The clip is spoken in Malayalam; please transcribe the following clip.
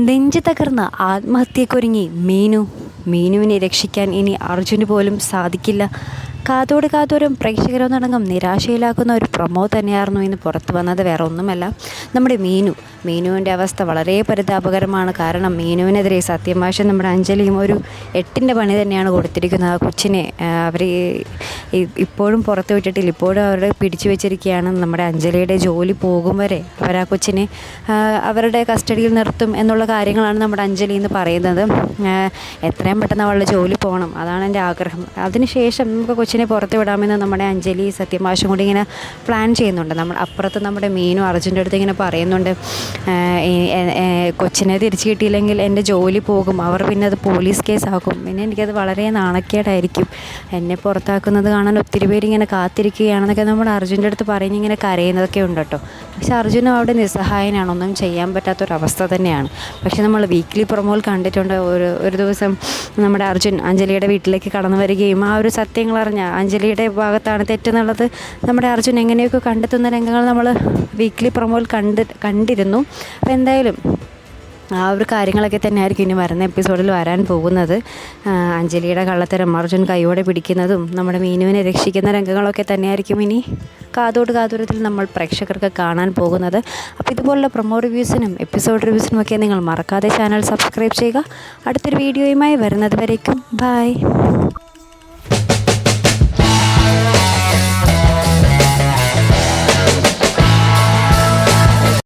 നെഞ്ചു തകർന്ന ആത്മഹത്യക്കൊരുങ്ങി മീനു. മീനുവിനെ രക്ഷിക്കാൻ ഇനി അർജുന് പോലും സാധിക്കില്ല. കാതോട് കാതോരം പ്രേക്ഷകരൊന്നടങ്കം നിരാശയിലാക്കുന്ന ഒരു പ്രൊമോ തന്നെയായിരുന്നു ഇന്ന് പുറത്തു വന്നത്. വേറെ ഒന്നുമല്ല നമ്മുടെ മീനു മീനുവിന്റെ അവസ്ഥ വളരെ പരിതാപകരമാണ്. കാരണം മീനുവിനെതിരെ സത്യമാഷ നമ്മുടെ അഞ്ജലിയും ഒരു എട്ടിന്റെ പണി തന്നെയാണ് കൊടുത്തിരിക്കുന്നത്. ആ കൊച്ചിനെ അവർ ഇപ്പോഴും പുറത്ത് വിട്ടിട്ടില്ല. ഇപ്പോഴും അവരുടെ പിടിച്ചു വെച്ചിരിക്കുകയാണ്. നമ്മുടെ അഞ്ജലിയുടെ ജോലി പോകും വരെ അവർ ആ കൊച്ചിനെ അവരുടെ കസ്റ്റഡിയിൽ നിർത്തും എന്നുള്ള കാര്യങ്ങളാണ് നമ്മുടെ അഞ്ജലി എന്ന് പറയുന്നത്. എത്രയും പെട്ടെന്ന് അവളുടെ ജോലി പോകണം. അതാണ് എന്റെ ആഗ്രഹം. അതിനുശേഷം നമുക്ക് കൊച്ചിനെ പുറത്ത് വിടാമെന്ന് നമ്മുടെ അഞ്ജലി സത്യമാഷും കൂടി ഇങ്ങനെ പ്ലാൻ ചെയ്യുന്നുണ്ട്. നമ്മൾ അപ്പുറത്ത് നമ്മുടെ മീനും അർജുന്റെ അടുത്ത് ഇങ്ങനെ പറയുന്നുണ്ട് കൊച്ചിനെ തിരിച്ചു കിട്ടിയില്ലെങ്കിൽ എന്റെ ജോലി പോകും അവർ പിന്നെ അത് പോലീസ് കേസാക്കും പിന്നെ എനിക്കത് വളരെ നാണക്കേടായിരിക്കും. എന്നെ പുറത്താക്കുന്നത് കാണാൻ ഒത്തിരി പേര് ഇങ്ങനെ കാത്തിരിക്കുകയാണെന്നൊക്കെ നമ്മുടെ അർജുന്റെ അടുത്ത് പറഞ്ഞ് ഇങ്ങനെ കരയുന്നതൊക്കെ ഉണ്ട് കേട്ടോ. പക്ഷെ അർജുനും അവിടെ നിസ്സഹായനാണ് ഒന്നും ചെയ്യാൻ പറ്റാത്തൊരവസ്ഥ തന്നെയാണ്. പക്ഷെ നമ്മൾ വീക്ക്ലി പ്രൊമോയിൽ കണ്ടിട്ടുണ്ട് ഒരു ഒരു ദിവസം നമ്മുടെ അർജുൻ അഞ്ജലിയുടെ വീട്ടിലേക്ക് കടന്നു വരികയും ആ ഒരു സത്യങ്ങൾ അഞ്ജലിയുടെ ഭാഗത്താണ് തെറ്റെന്നുള്ളത്. നമ്മുടെ അർജുൻ എങ്ങനെയൊക്കെ കണ്ടെത്തുന്ന രംഗങ്ങൾ നമ്മൾ വീക്ക്ലി പ്രൊമോയിൽ കണ്ട് കണ്ടിരുന്നു. അപ്പോൾ എന്തായാലും ആ ഒരു കാര്യങ്ങളൊക്കെ തന്നെ ആയിരിക്കും ഇനി വരുന്ന എപ്പിസോഡിൽ വരാൻ പോകുന്നത്. അഞ്ജലിയുടെ കള്ളത്തരം അർജുൻ കൈയോടെ പിടിക്കുന്നതും നമ്മുടെ മീനുവിനെ രക്ഷിക്കുന്ന രംഗങ്ങളൊക്കെ തന്നെയായിരിക്കും ഇനി കാതോട് കാതോരത്തിൽ നമ്മൾ പ്രേക്ഷകർക്ക് കാണാൻ പോകുന്നത്. അപ്പോൾ ഇതുപോലുള്ള പ്രൊമോ റിവ്യൂസിനും എപ്പിസോഡ് റിവ്യൂസിനും ഒക്കെ നിങ്ങൾ മറക്കാതെ ചാനൽ സബ്സ്ക്രൈബ് ചെയ്യുക. അടുത്തൊരു വീഡിയോയുമായി വരുന്നത് വരേക്കും. ബൈ